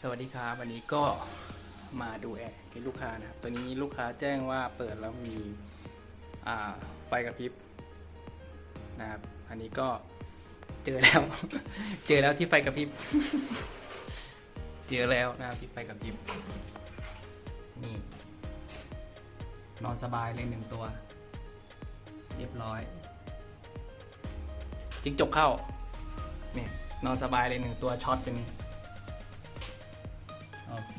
สวัสดีครับวันนี้ก็มาดูแอร์ที่ลูกค้านะครับตัวนี้ลูกค้าแจ้งว่าเปิดแล้วมีไฟกระพริบนะครับอันนี้ก็เจอแล้ว เจอแล้วที่ไฟกระพริบ เจอแล้วนะครับที่ไฟกระพริบนี่นอนสบายเลยหนึ่งตัว เรียบร้อยจิ้งจกเข้าเนี่ยนอนสบายเลยหนึ่งตัวช็อตเป็น โอเค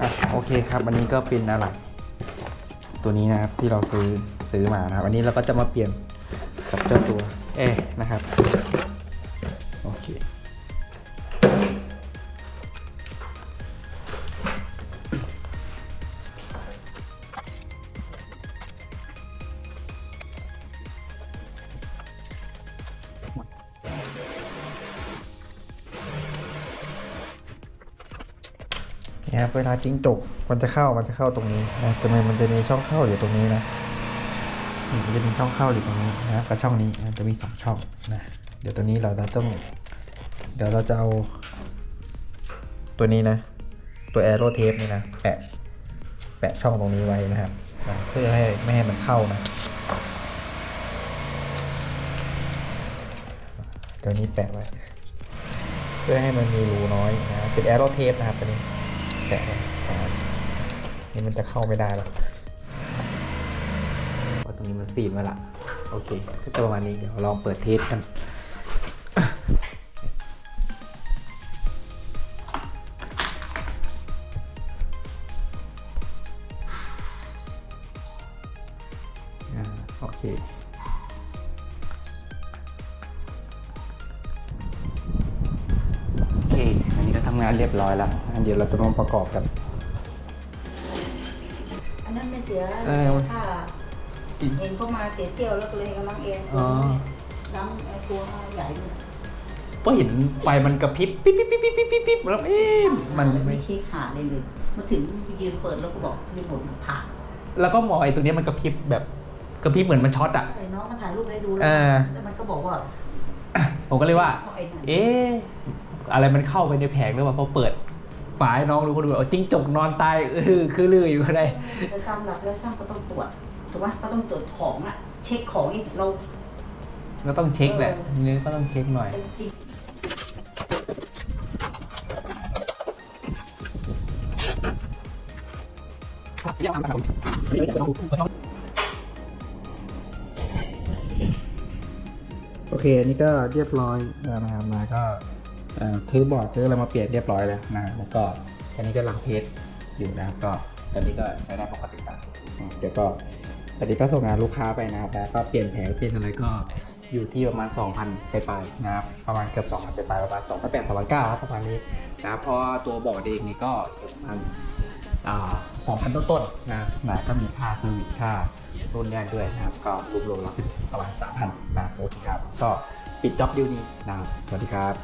อะโอเคครับอันนี้ก็เป็นอะไร ตัวนี้นะครับที่เราซื้อซื้อมานะครับอันนี้เราก็จะมาเปลี่ยนกับเจ้าตัวแอร์นะครับ นี่ยครับเวลาจิ้งจกมันจะเข้ามันจะเข้าตรงนี้นะจะมีมันจะมีช่องเข้าอยู่ตรงนี้นะนี่มันจะมีช่องเข้าอยู่ตรงนี้นะครับกับช่องนี้มันจะมีสองช่องนะเดี๋ยวตัวนี้เราจะต้อง เดี๋ยวเราจะเอาตัวนี้นะ ตัวแอโรเทปนี่นะแปะแปะช่องตรงนี้ไว้นะครับนะเพื่อให้ไม่ให้มันเข้านะตัวนี้แปะไว้ เพื่อให้มันมีรูน้อยนะเป็นแอโรเทปนะครับตัวนี้ แปะนี่มันจะเข้าไม่ได้หรอกเพราตรงนี้มันซีดมาละโอเคก็จะประมาณนี้เดี๋ยวลองเปิดเทสกันโอเคานเรียบร้อยแล้วอันเดี๋ยวเราจะมาประกอบกันอันนั้นไม่เสียเออค่าเห็นเขามาเสียเที่ยวแล้วก็เลยกำลังเองอ๋อล้างไอ้ตัวใหญ่เนี่ยก็เห็นไฟมันกระพริบปิ๊บปิ๊บปิ๊บปิ๊บปิ๊บปิ๊บปิ๊บแล้วเอ๊ะมันไม่ไม่ชี้ขาดเลยเลยมาถึงยืนเปิดแล้วก็บอกรีโมทมันผ่านแล้วก็มองไอ้ตัวเนี้ยมันกระพริบแบบกระพริบเหมือนมันช็อตอะไอ้น้องมันถ่ายรูปให้ดูแล้เออแล้วมันก็บอกว่าผมก็เลยว่า เอาไอ้นั่นเอ๊ะ อะไรมันเข้าไปในแผงหรือเปล่าพอเปิดฝาให้น้องดูก็ดูเอาจิ้งจกนอนตายเออคือลืออยู่ก็ได้แต่ตามหลักแล้วช่างก็ต้องตรวจถูกปะก็ต้องตรวจของอะเช็คของอีกเรา ก็ต้องเช็คแหละเออนี่ก็ต้องเช็คหน่อยจริงโอเค อันนี้ก็เรียบร้อยแล้วนะครับมาก็เอ่อ ซื้อบอร์ดซื้ออะไรมาเปลี่ยนเรียบร้อยแล้วนะแล้วก็ตอนนี้ก็ลังเพจอยู่นะครับก็ตอนนี้ก็ใช้ได้ปกติแล้วเดี๋ยวก็ตอนนี้ก็ส่งงานลูกค้าไปนะครับแล้วก็เปลี่ยนแผงเปลี่ยนอะไรก็อยู่ที่ประมาณ 2,000ไปลายๆนะครับประมาณเกือบ2,000ไปลายประมาณ2,800 2,900ครับประมาณนี้นะเพราะตัวบอร์ดเองนี่ก็ประมาณสอ่า2,000ต้นๆนะนะก็มีค่าเซอร์วิสค่ารุ่นแรกด้วยนะครับ ก็รวมๆแล้วประมาณ3,000นะครับโอเคครับก็ ปิดจ็อบดิวนี้นะครับสวัสดีครับ